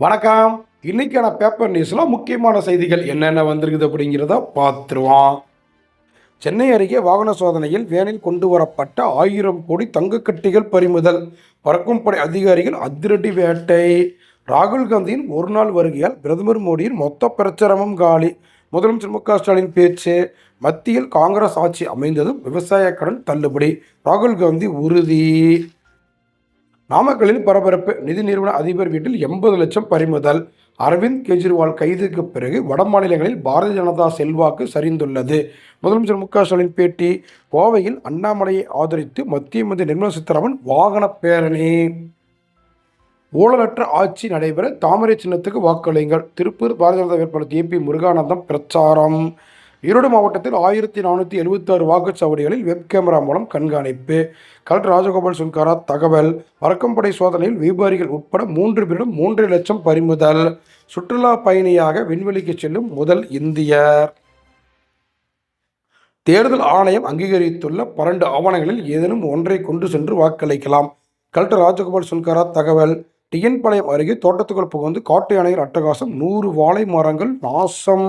வணக்கம். இன்னைக்கான பேப்பர் நியூஸில் முக்கியமான செய்திகள் என்னென்ன வந்திருக்குது அப்படிங்கிறத பார்த்துருவோம். சென்னை அருகே வாகன சோதனையில் வேனில் கொண்டு வரப்பட்ட ஆயிரம் கோடி தங்கக்கட்டிகள் பறிமுதல். பறக்கும் படை அதிகாரிகள் அதிரடி வேட்டை. ராகுல் காந்தியின் ஒரு நாள் வருகையால் பிரதமர் மோடியின் மொத்த பிரச்சாரமும் காலி. முதலமைச்சர் மு க ஸ்டாலின் பேச்சு. மத்தியில் காங்கிரஸ் ஆட்சி அமைந்ததும் விவசாய கடன் தள்ளுபடி. ராகுல் காந்தி உறுதி. நாமக்கல்லில் பரபரப்பு. நிதி நிறுவன அதிபர் வீட்டில் எண்பது லட்சம் பறிமுதல். அரவிந்த் கெஜ்ரிவால் கைதுக்கு பிறகு வட மாநிலங்களில் பாரதிய ஜனதா செல்வாக்கு சரிந்துள்ளது. முதலமைச்சர் மு க ஸ்டாலின் பேட்டி கோவையில் அண்ணாமலையை ஆதரித்து மத்திய மந்திரி நிர்மலா சீதாராமன் வாகன பேரணி. ஊழலற்ற ஆட்சி நடைபெற தாமரை சின்னத்துக்கு வாக்களியுங்கள். திருப்பூர் பாரதிய ஜனதா வேட்பாளர் ஏபி முருகானந்தம் பிரச்சாரம். ஈரோடு மாவட்டத்தில் ஆயிரத்தி நானூற்றி எழுபத்தாறு வாக்குச்சாவடிகளில் வெப் கேமரா மூலம் கண்காணிப்பு கலெக்டர் ராஜகோபால் சுன்காரா தகவல் வரக்கம்படை சோதனையில் வியாபாரிகள் உட்பட மூன்று பேரிடம் மூன்று லட்சம் பறிமுதல் சுற்றுலா பயணியாக விண்வெளிக்கு செல்லும் முதல் இந்தியர். தேர்தல் ஆணையம் அங்கீகரித்துள்ள பன்னெண்டு ஆவணங்களில் ஏதேனும் ஒன்றை கொண்டு சென்று வாக்களிக்கலாம். கலெக்டர் ராஜகோபால் சுன்காரா தகவல் டிஎன்பாளையம் அருகே தோட்டத்துக்குள் புகுந்து காட்டு யானைகள் அட்டகாசம் நூறு வாழை மரங்கள் நாசம்.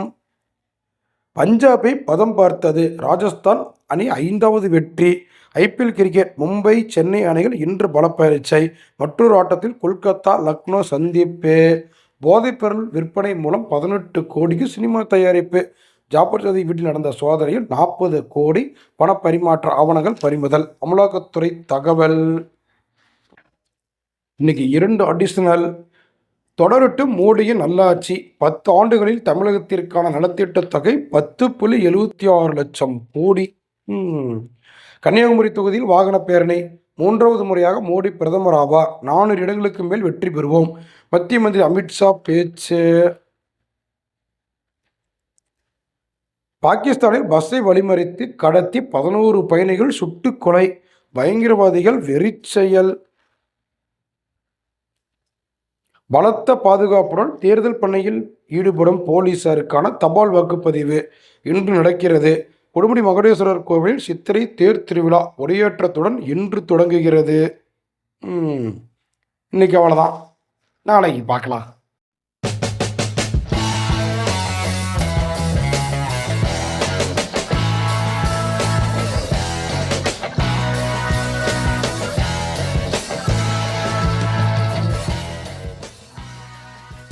பஞ்சாபை பதம் பார்த்தது ராஜஸ்தான் அணி ஐந்தாவது வெற்றி. ஐபிஎல் கிரிக்கெட் மும்பை சென்னை அணிகள் இன்று பலப்பயிற்சை. மற்றொரு ஆட்டத்தில் கொல்கத்தா லக்னோ சந்திப்பு. போதைப்பொருள் விற்பனை மூலம் பதினெட்டு கோடிக்கு சினிமா தயாரிப்பு. ஜாபர் ஜோதி வீட்டில் நடந்த சோதனையில் நாற்பது கோடி பணப்பரிமாற்ற ஆவணங்கள் பறிமுதல். அமலாக்கத்துறை தகவல். இன்னைக்கு இரண்டு அடிஷனல் தொடரட்டும் மோடியின் நல்லாட்சி. பத்து ஆண்டுகளில் தமிழகத்திற்கான நலத்திட்ட தொகை பத்து புள்ளி எழுபத்தி ஆறு லட்சம் கோடி. கன்னியாகுமரி தொகுதியில் வாகன பேரணி. மூன்றாவது முறையாக மோடி பிரதமர் ஆவார். நானூறு இடங்களுக்கு மேல் வெற்றி பெறுவோம். மத்திய மந்திரி அமித்ஷா பேச்சு. பாகிஸ்தானில் பஸ்ஸை வழிமறித்து கடத்தி பதினோரு பயணிகள் சுட்டுக் கொலை. பயங்கரவாதிகள் வெறிச்செயல். பலத்த பாதுகாப்புடன் தேர்தல் பணியில் ஈடுபடும் போலீசாருக்கான தபால் வாக்குப்பதிவு இன்று நடக்கிறது. கொடுமுடி மகுடேஸ்வரர் கோவிலில் சித்திரை தேர் திருவிழா ஒரையேற்றத்துடன் இன்று தொடங்குகிறது. இன்னைக்கு அவ்வளோதான் நாளைக்கு பார்க்கலாம்.